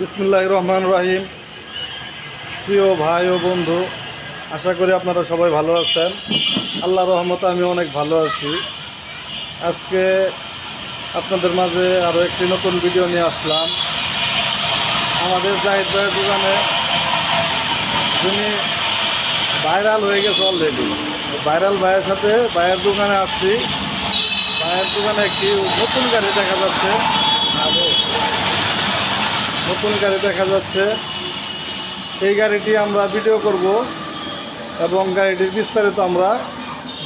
বিসমুল্লাহ রহমান রাহিম। প্রিয় ভাই ও বন্ধু, আশা করি আপনারা সবাই ভালো আছেন। আল্লাহ রহমতে আমি অনেক ভালো আছি। আজকে আপনাদের মাঝে আরও একটি নতুন ভিডিও নিয়ে আসলাম। আমাদের জাহিদ ভাইয়ের দোকানে যিনি ভাইরাল হয়ে গেছে অলরেডি ভাইরাল ভাইয়ের সাথে ভাইয়ের দোকানে আসছি। ভাইয়ের দোকানে একটি নতুন গাড়ি দেখা যাচ্ছে। নতুন গাড়ি দেখা যাচ্ছে। এই গাড়িটি আমরা ভিডিও করব এবং গাড়িটির বিস্তারিত আমরা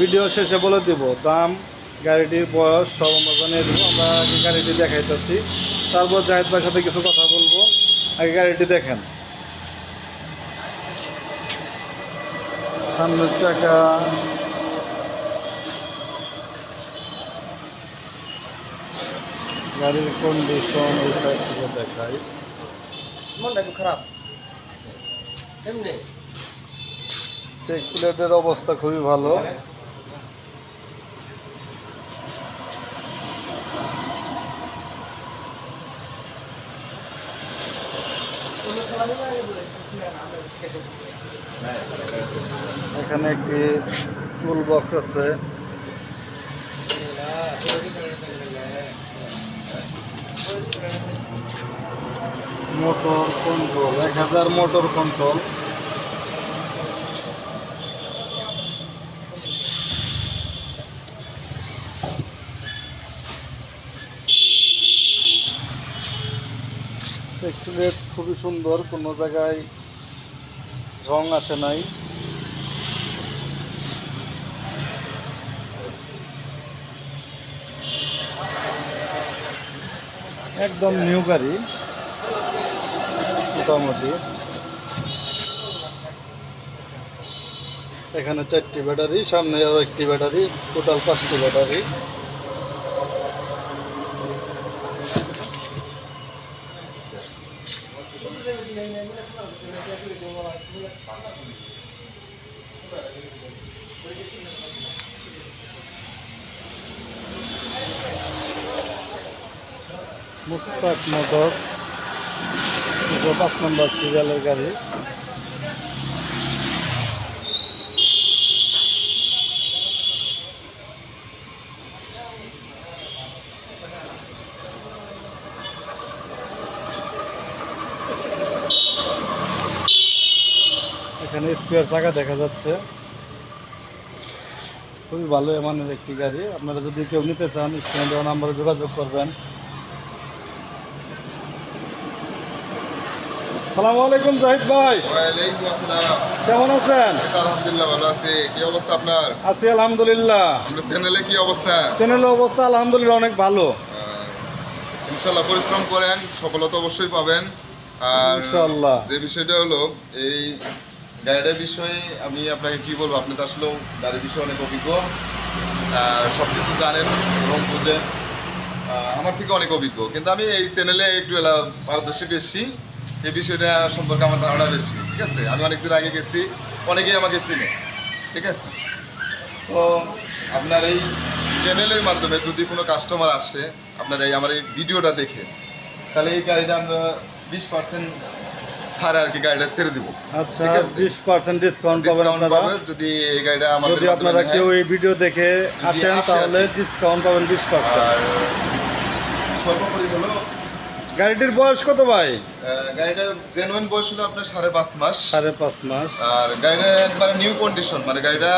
ভিডিও শেষে বলে দেব। দাম, গাড়িটির বয়স সব আমরা জানিয়ে দেবো। আমরা আগে গাড়িটি দেখাইতেছি। তারপর জাহিদ ভাইয়ের সাথে কিছু কথা বলব। আগে গাড়িটি দেখেন। সামনের চাকা। গাড়ির কন্ডিশন এই সাইড থেকে দেখাই। মনটা একটু খারাপ। চেক প্লেটের অবস্থা খুবই ভালো। এখানে একটি টুল বক্স আছে। মোটর কন্ট্রোল এক হাজার মোটর কন্ট্রোল খুবই সুন্দর, কোনো জায়গায় রং আসে নাই। একদম নিউ গাড়ি। মোটামুটি। এখানে চারটি ব্যাটারি সামনে আরও একটি ব্যাটারি টোটাল পাঁচটি ব্যাটারি। মুস্তাক মোটরস। পাঁচ নম্বর সিরিয়ালের গাড়ি। এখানে স্পেয়ার চাকা দেখা যাচ্ছে। খুবই ভালো এমানের একটি গাড়ি। আপনারা যদি কেউ নিতে চান, স্ক্রিনে দেওয়া নাম্বারে যোগাযোগ করবেন। সালামু আলাইকুম জাহিদ ভাই। আসসালাম। কেমন আছেন? আলহামদুলিল্লাহ ভালো আছি। কি অবস্থা আপনার? আছি আলহামদুলিল্লাহ। চ্যানেলে কি অবস্থা? চ্যানেলের অবস্থা আলহামদুলিল্লাহ অনেক ভালো। ইনশাল্লাহ পরিশ্রম করেন সফলতা অবশ্যই পাবেন। আর ইনশাআল্লাহ। যে বিষয়টা হলো এই গাড়িটার বিষয়ে আমি আপনাকে কি বলব? আপনি তো আসলে গাড়ির বিষয়ে অনেক অভিজ্ঞ। সব কিছু জানেন এবং বুঝেন। আমার থেকে অনেক অভিজ্ঞ। কিন্তু আমি এই চ্যানেলে একটু পারদর্শী বেশি। এই বিষয়টা সম্পর্কে আমার ধারণা বেশি ঠিক আছে? আমি অনেকদিন আগে গেছি অনেকেই আমাকে চিনে ঠিক আছে? তো আপনার এই চ্যানেলের মাধ্যমে যদি কোনো কাস্টমার আসে আপনার এই আমার এই ভিডিওটা দেখে তাহলে এই গাড়িটা আমরা বিশ পার্সেন্ট ছাড়ে আর কি গাড়িটা ছেড়ে দিব আচ্ছা ঠিক আছে। বিশ পার্সেন্ট ডিসকাউন্ট পাবেন আপনারা। যদি এই গাড়িটা আমাদের যদি আপনারা কেউ এই ভিডিও দেখে আসেন তাহলে ডিসকাউন্ট পাবেন বিশ পার্সেন্ট সর্বোপরি হলো গাড়িটির বয়স কত ভাই? গাড়িটার জেনুইন বয়স হলো আপনার সাড়ে পাঁচ মাস। সাড়ে পাঁচ মাস। আর গাড়িটা একবারে নিউ কন্ডিশন মানে গাড়িটা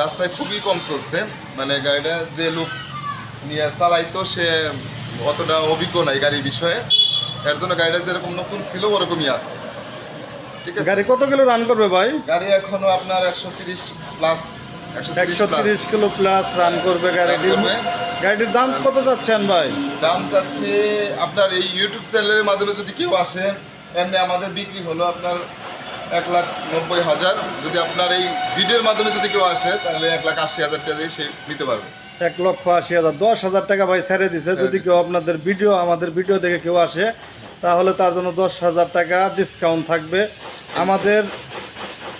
রাস্তায় খুবই কম চলছে। মানে গাড়িটা যে লোক নিয়ে চালাইতো সে অতটা অভিজ্ঞ নাই গাড়ির বিষয়ে। এর জন্য গাড়িটা যেরকম নতুন ছিল ওরকমই আছে। ঠিক আছে? গাড়ি কত কিলো রান করবে ভাই? গাড়ি এখনও আপনার একশো তিরিশ প্লাস একশো তিরিশ কিলো প্লাস রান করবে গাড়িটি। গাড়িটির দাম কত চাচ্ছেন ভাই? দাম চাচ্ছে আপনার এই ইউটিউব চ্যানেলের মাধ্যমে যদি কেউ আসে এমনি আমাদের বিক্রি হলো আপনার এক লাখ নব্বই হাজার। যদি আপনার এই ভিডিওর মাধ্যমে যদি কেউ আসে তাহলে এক লাখ আশি হাজার টাকা দিয়ে সে নিতে পারবে। এক লক্ষ আশি হাজার দশ হাজার টাকা ভাই ছেড়ে দিছে। যদি কেউ আপনাদের ভিডিও আমাদের ভিডিও দেখে কেউ আসে তাহলে তার জন্য দশ হাজার টাকা ডিসকাউন্ট থাকবে। আমাদের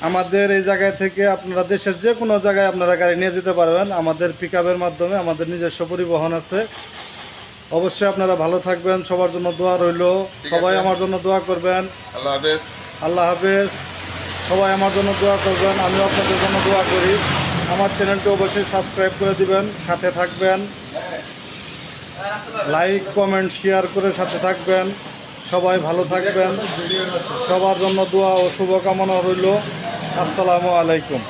আমাদের এই জায়গায় থেকে আপনারা দেশের যে কোনো জায়গায় আপনারা গাড়ি নিয়ে যেতে পারবেন। আমাদের পিক মাধ্যমে আমাদের নিজস্ব পরিবহন আছে। অবশ্যই আপনারা ভালো থাকবেন সবার জন্য দোয়া রইল। সবাই আমার জন্য দোয়া করবেন। আল্লাহ হাফেজ। আল্লাহ হাফেজ। সবাই আমার জন্য দোয়া করবেন আমিও আপনাদের জন্য দোয়া করি। আমার চ্যানেলটি অবশ্যই সাবস্ক্রাইব করে দিবেন সাথে থাকবেন। লাইক কমেন্ট শেয়ার করে সাথে থাকবেন। সবাই ভালো থাকবেন। সবার জন্য দোয়া ও শুভকামনা রইল। আসসালামু আলাইকুম।